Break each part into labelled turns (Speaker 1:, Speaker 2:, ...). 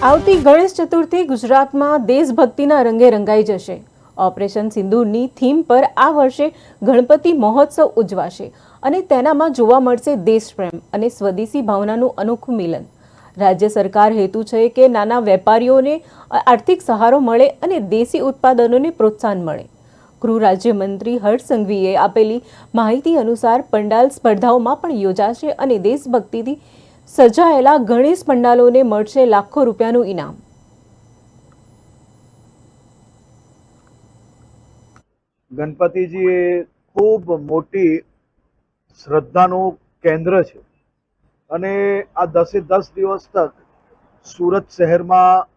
Speaker 1: આવતી ગણેશ ચતુર્થી ગુજરાતમાં દેશભક્તિના રંગે રંગાઈ જશે. ઓપરેશન સિંદૂરની થીમ પર આ વર્ષે ગણપતિ મહોત્સવ ઉજવાશે અને તેનામાં જોવા મળશે દેશપ્રેમ અને સ્વદેશી ભાવનાનું અનોખું મિલન. રાજ્ય સરકાર હેતુ છે કે નાના વેપારીઓને આર્થિક સહારો મળે અને દેશી ઉત્પાદનોને પ્રોત્સાહન મળે. ગૃહ રાજ્યમંત્રી હર્ષ સંઘવીએ આપેલી માહિતી અનુસાર પંડાલ સ્પર્ધાઓમાં પણ યોજાશે અને દેશભક્તિથી સજાયેલા ગણેશ પંડાલોને મળશે લાખો રૂપિયાનું ઇનામ.
Speaker 2: ગણપતિજી એ ખૂબ મોટી શ્રદ્ધાનું કેન્દ્ર છે અને આ દસે દસ દિવસ તક સુરત શહેરમાં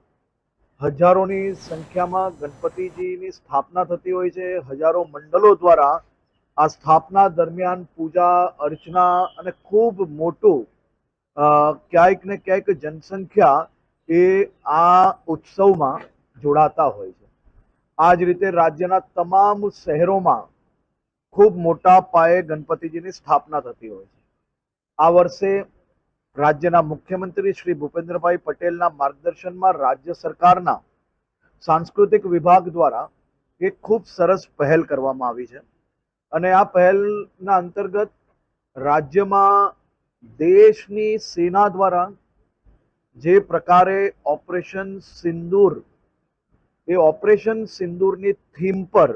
Speaker 2: હજારોની સંખ્યામાં ગણપતિજીની સ્થાપના થતી હોય છે. હજારો મંડળો દ્વારા આ સ્થાપના દરમિયાન પૂજા અર્ચના અને ખૂબ મોટું ક્યાંક ને ક્યાંક જનસંખ્યા એ આ ઉત્સવમાં જોડાતા હોય છે. આ જ રીતે રાજ્યના તમામ શહેરોમાં ખૂબ મોટા પાયે ગણપતિજીની સ્થાપના થતી હોય છે. આ વર્ષે રાજ્યના મુખ્યમંત્રી શ્રી ભૂપેન્દ્રભાઈ પટેલના માર્ગદર્શનમાં રાજ્ય સરકારના સાંસ્કૃતિક વિભાગ દ્વારા એક ખૂબ સરસ પહેલ કરવામાં આવી છે. અને આ પહેલના અંતર્ગત રાજ્યમાં દેશની સેના દ્વારા જે પ્રકારે ઓપરેશન સિંદૂર, એ ઓપરેશન સિંદૂરની થીમ પર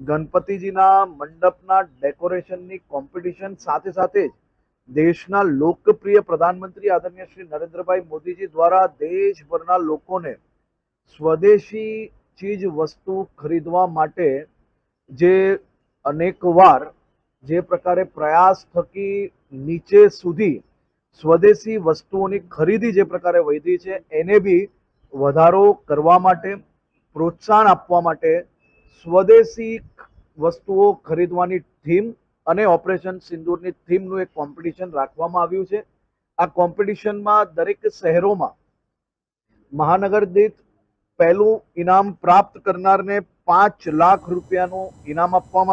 Speaker 2: ગણપતિજીના મંડપના ડેકોરેશનની કોમ્પિટિશન સાથે સાથે જ દેશના લોકપ્રિય પ્રધાનમંત્રી આદરણીય શ્રી નરેન્દ્રભાઈ મોદીજી દ્વારા દેશભરના લોકોને સ્વદેશી ચીજ વસ્તુ ખરીદવા માટે જે અનેકવાર જે પ્રકારે પ્રયાસ થકી નીચે સુધી સ્વદેશી વસ્તુઓની ખરીદી જે પ્રકારે વધી છે, એને બી વધારો કરવા માટે, પ્રોત્સાહન આપવા માટે સ્વદેશી વસ્તુઓ ખરીદવાની થીમ અને ઓપરેશન સિંદૂરની થીમનું એક કોમ્પિટિશન રાખવામાં આવ્યું છે. આ કોમ્પિટિશનમાં દરેક શહેરોમાં મહાનગર દીઠ પહેલું ઇનામ પ્રાપ્ત કરનારને પાંચ લાખ રૂપિયાનું ઇનામ આપવામાં